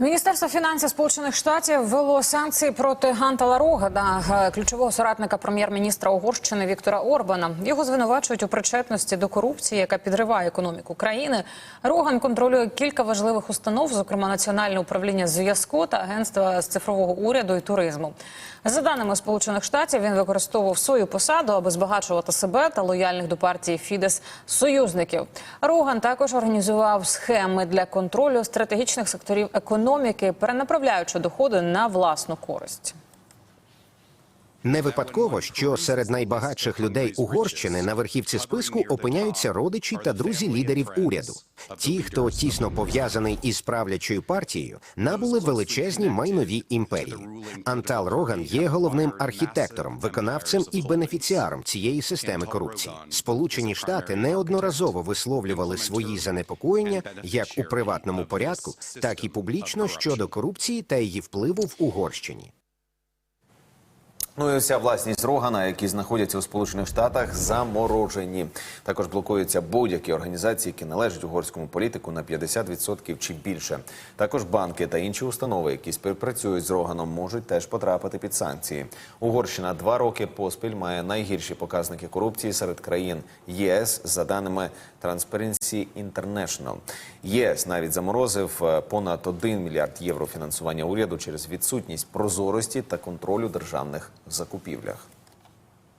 Міністерство фінансів Сполучених Штатів ввело санкції проти Гантала Рогана, е, ключового соратника прем'єр-міністра Угорщини Віктора Орбана. Його звинувачують у причетності до корупції, яка підриває економіку країни. Роган контролює кілька важливих установ, зокрема Національне управління зв'язку та агентства з цифрового уряду і туризму. За даними Сполучених Штатів, він використовував свою посаду, аби збагачувати себе та лояльних до партії Фідес союзників. Роган також організував схеми для контролю стратегічних секторів економіки, перенаправляючи доходи на власну користь. Не випадково, що серед найбагатших людей Угорщини на верхівці списку опиняються родичі та друзі лідерів уряду. Ті, хто тісно пов'язаний із правлячою партією, набули величезні майнові імперії. Антал Роган є головним архітектором, виконавцем і бенефіціаром цієї системи корупції. Сполучені Штати неодноразово висловлювали свої занепокоєння як у приватному порядку, так і публічно щодо корупції та її впливу в Угорщині. Ну і вся власність Рогана, які знаходяться у Сполучених Штатах, заморожені. Також блокуються будь-які організації, які належать угорському політику на 50% чи більше. Також банки та інші установи, які співпрацюють з Роганом, можуть теж потрапити під санкції. Угорщина два роки поспіль має найгірші показники корупції серед країн ЄС за даними Transparency International. ЄС навіть заморозив е, понад 1 мільярд євро фінансування уряду через відсутність прозорості та контролю державних закупівлях.